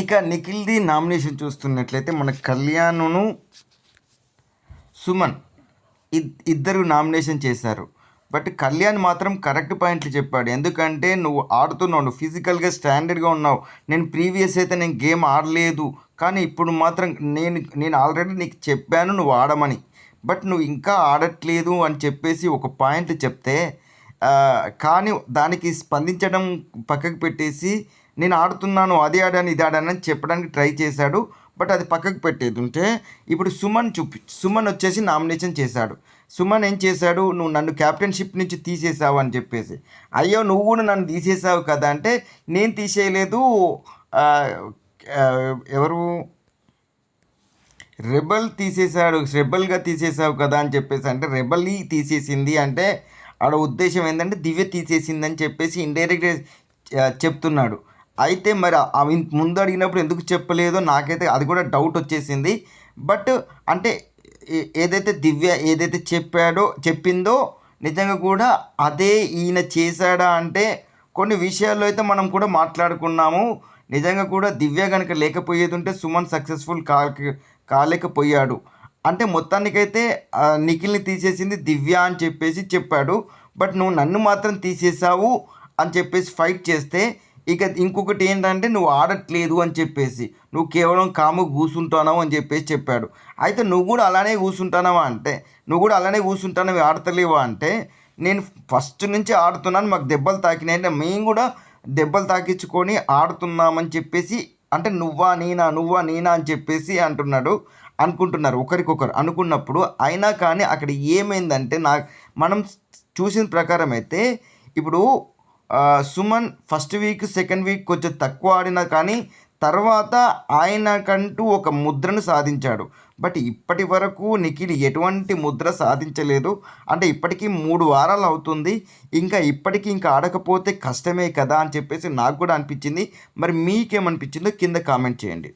ఇక నిఖిల్ది నామినేషన్ చూస్తున్నట్లయితే మన కళ్యాణ్ను సుమన్ ఇద్దరు నామినేషన్ చేశారు. బట్ కళ్యాణ్ మాత్రం కరెక్ట్ పాయింట్లు చెప్పాడు. ఎందుకంటే నువ్వు ఆడుతున్నావు నువ్వు ఫిజికల్గా స్టాండర్డ్గా ఉన్నావు. నేను ప్రీవియస్ అయితే నేను గేమ్ ఆడలేదు. కానీ ఇప్పుడు మాత్రం నేను నేను ఆల్రెడీ నీకు చెప్పాను నువ్వు ఆడమని. బట్ నువ్వు ఇంకా ఆడట్లేదు అని చెప్పేసి ఒక పాయింట్ చెప్తే కానీ దానికి స్పందించడం పక్కకు పెట్టేసి నేను ఆడుతున్నాను అది ఆడాను ఇది ఆడాను అని చెప్పడానికి ట్రై చేశాడు. బట్ అది పక్కకు పెట్టేది ఉంటే ఇప్పుడు సుమన్ చూపి సుమన్ వచ్చేసి నామినేషన్ చేశాడు. సుమన్ ఏం చేశాడు? నువ్వు నన్ను క్యాప్టెన్షిప్ నుంచి తీసేసావు అని చెప్పేసి. అయ్యో నువ్వు కూడా నన్ను తీసేసావు కదా! అంటే నేను తీసేయలేదు ఎవరు? రెబల్ తీసేశాడు రెబల్గా తీసేసావు కదా! అని చెప్పేసి అంటే రెబల్ తీసేసింది అంటే ఆడ ఉద్దేశం ఏంటంటే దివ్య తీసేసింది అని చెప్పేసి ఇండైరెక్ట్గా చెప్తున్నాడు. అయితే మరి అవి ముందు అడిగినప్పుడు ఎందుకు చెప్పలేదో నాకైతే అది కూడా డౌట్ వచ్చేసింది. బట్ అంటే ఏదైతే దివ్య ఏదైతే చెప్పాడో చెప్పిందో నిజంగా కూడా అదే ఈయన చేశాడా అంటే కొన్ని విషయాల్లో అయితే మనం కూడా మాట్లాడుకున్నాము. నిజంగా కూడా దివ్య కనుక లేకపోయేది ఉంటే సుమన్ సక్సెస్ఫుల్ కా కాలేకపోయాడు. అంటే మొత్తానికైతే నిఖిల్ని తీసేసింది దివ్య అని చెప్పేసి చెప్పాడు. బట్ నువ్వు నన్ను మాత్రం తీసేసావు అని చెప్పేసి ఫైట్ చేస్తే ఇక ఇంకొకటి ఏంటంటే నువ్వు ఆడట్లేదు అని చెప్పేసి నువ్వు కేవలం కాము కూర్చుంటున్నావు అని చెప్పేసి చెప్పాడు. అయితే నువ్వు కూడా అలానే కూర్చుంటున్నావా అంటే నువ్వు కూడా అలానే కూర్చుంటున్నావు ఆడతలేవా అంటే నేను ఫస్ట్ నుంచి ఆడుతున్నాను మాకు దెబ్బలు తాకినాయి అంటే మేము కూడా దెబ్బలు తాకించుకొని ఆడుతున్నామని చెప్పేసి అంటే నువ్వా నేనా నువ్వా నేనా అని చెప్పేసి అంటున్నాడు. అనుకుంటున్నారు ఒకరికొకరు అనుకున్నప్పుడు అయినా కానీ అక్కడ ఏమైందంటే నా మనం చూసిన ప్రకారం అయితే ఇప్పుడు Suman first week second week కొంచెం తక్కువ ఆడినా కానీ తర్వాత ఆయనకంటూ ఒక ముద్రను సాధించాడు. బట్ ఇప్పటి వరకు నిఖిల్ ఎటువంటి ముద్ర సాధించలేదు. అంటే ఇప్పటికీ మూడు వారాలు అవుతుంది. ఇంకా ఇప్పటికీ ఇంకా ఆడకపోతే కష్టమే కదా అని చెప్పేసి నాకు కూడా అనిపించింది. మరి మీకేమనిపించిందో కింద కామెంట్ చేయండి.